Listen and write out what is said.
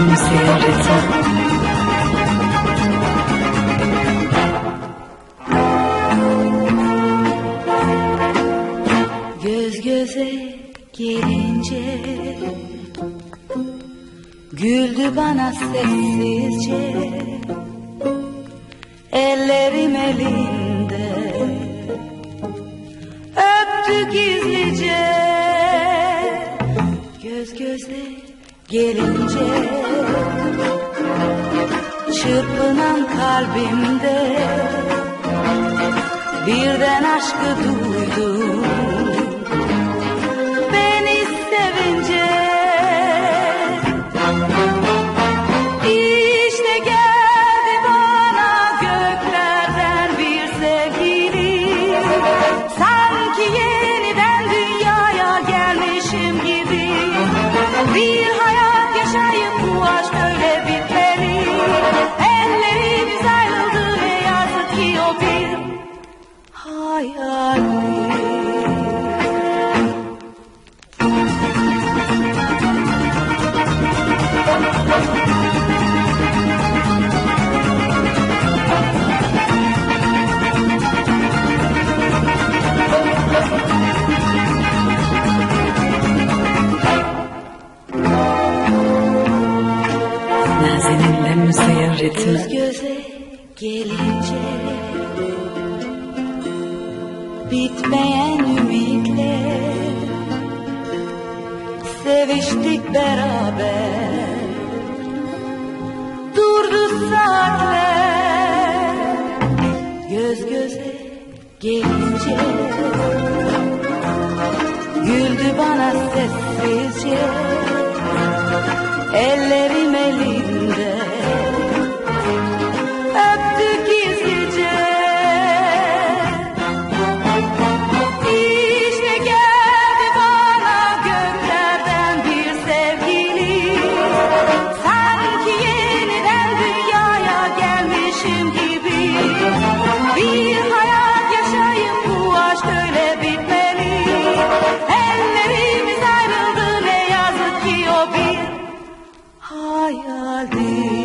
مسيرته Göz göze gelince Güldü bana sessizce. Ellerim elim gelince Çırpınan kalbimde Birden aşkı duydum kahretme. Göz göze gelince bitmeyen ümitle seviştik beraber durdu saatler göz göze gelince güldü bana sessizce Jesús.